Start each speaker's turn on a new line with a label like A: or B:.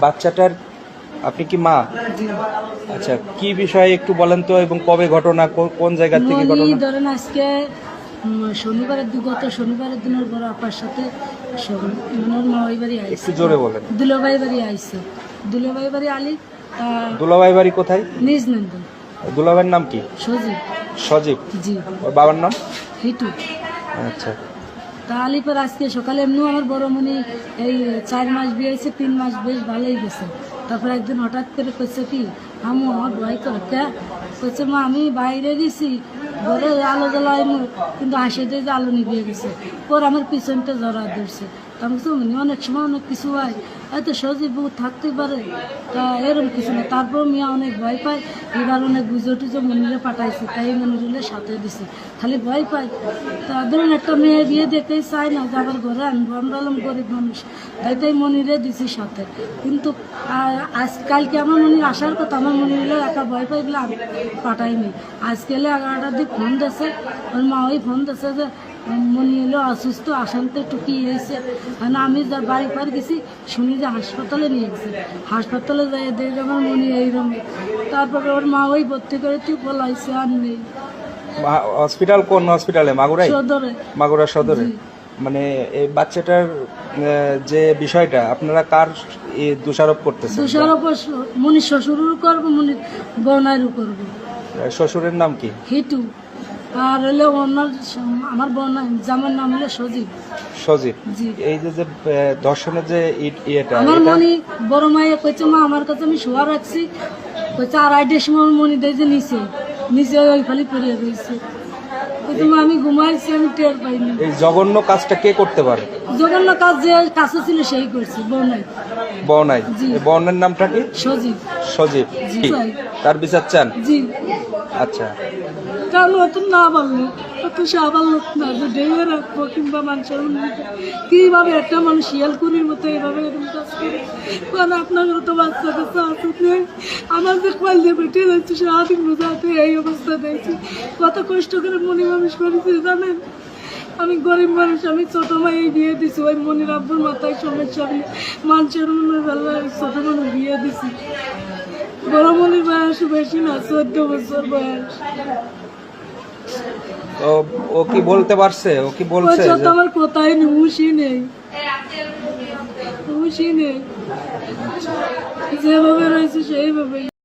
A: বাচ্চাটার আপনি কি মা? আচ্ছা কি বিষয়ে একটু বলেন তো এবং কবে ঘটনা কো- কোন জায়গা থেকে ঘটনা?
B: ধরেন আজকে শনিবারের দিন গত শনিবারের দিনের পর আপার সাথে শনি- মানে ওর মামাই বাড়ি
A: একটু জোরে বলেন।
B: দুলাভাই বাড়ি আইসে দুলাভাই বাড়ি আলি
A: দুলাভাই বাড়ি কোথায়?
B: নিজ নন্দন।
A: দুলাভাইয়ের নাম কি?
B: সজীব।
A: সজীব।
B: জি।
A: ওর বাবার নাম?
B: হিটু।
A: আচ্ছা।
B: তা আলিপুর আজকে সকালে এমনিও আমার বড় মনি এই চার মাস বিয়ে হয়েছে, তিন মাস বেশ ভালোই গেছে। তারপর একদিন হঠাৎ করে কইছে কি আমু আমার ভয় করে কে কইছে মা আমি বাইরে গেছি ঘরে আলো জ্বলাই কিন্তু দিয়ে যে আলো নিভিয়ে গেছে। পর আমার পিছনটা জড়া ধরছে। তা আমি বলছি, "মনি, অনেক সময় অনেক কিছু হয় হয়তো সজীব বউ থাকতে পারে তা এরকম কিছু না। তারপর মিয়া অনেক ভয় পায় এবার অনেক বুঝো টুজো মনিরে পাঠাইছে তাই মনিরে সাথে দিছে। খালি ভয় পায়। তা ধরুন একটা মেয়ে বিয়ে দেখতেই চায় না যে আবার ঘরে আনব আমরা গরিব মানুষ। তাই তাই মনিরে দিছি সাথে। কিন্তু আ- আজ কালকে আমার মনির আসার কথা আমার মনির হলো একা ভয় পাই বলে আমি পাঠাইনি। আজকে এলে এগারোটার দিক ফোন দিয়েছে ওর মা ওই ফোন দিয়েছে যে মনি হলো অসুস্থ আসানতে টুকি হয়েছে। মানে আমি যা বাড়ি পার গেছি শুনি যে হাসপাতালে নিয়ে গেছে। হাসপাতালে যাই দেখি আমার মনি এইরকম তারপরে ওর মা ওই ভর্তি করে তুই বলাইছে আর নেই।
A: হসপিটাল কোন হসপিটালে? মাগুরাই?
B: সদরে।
A: মাগুরা সদরে? মানে এই বাচ্চাটার যে বিষয়টা আপনারা কার দোষারোপ করতেছেন।
B: দুশোর ওপর মনির শ্বশুরও করব মনির বোনারও করব।
A: শ্বশুরের নাম কি?
B: হিটু আর হলে ওনার আমার বোন জামার নাম হলো সজীব।
A: সজীব। এই যে যে ধর্ষণের যে ইয়েটা
B: আমার মনি বড় মাইয়া কইছে মা আমার কাছে আমি শোয়া রাখছি। কইছে আড়াইটার সময় আমার মনি দেয় যে নিচে। নিচে ওই খালি পড়িয়ে রয়েছে কইছে আমি ঘুমাইছি আমি টের পাইনি।
A: এই জঘন্য কাজটা কে করতে পারে?
B: জঘন্য কাজ যে কাছে ছিল সেই করছে বনাই
A: বনাই বনের নামটা কি?
B: সজীব।
A: সজীব? তার বিচার চান?
B: জি।
A: আচ্ছা।
B: কারণ অত না পারল অত সাবাল লোক না যে ডেয়ে রাখব কিংবা মানুষের উন্নতি কীভাবে একটা মানুষ শিয়ালকুড়ির মতো এইভাবে কারণ আপনার তো বাচ্চা আছে নেই, আমার যে কল দিয়ে বেটে যাচ্ছে সারাদিন বোঝাতে এই অবস্থা দেখছি। কত কষ্ট করে মনি মানুষ করেছি জানেন? আমি গরিব মানুষ, আমি ছোট মাই বিয়ে দিছি, ওই মনির আব্বুর মাথায় সমস্যা আমি মানুষের মনে বেলায় ছোট মানুষ বিয়ে দিছি। বড় মনির বয়স বেশি না, চোদ্দ বছর বয়স।
A: তো ও কি বলতে পারছে? ও কি বলছে
B: তো
A: যে-
B: আমার কোথায় নেই হুশই নেই। হুশই নেই। যেভাবে রয়েছে সেইভাবেই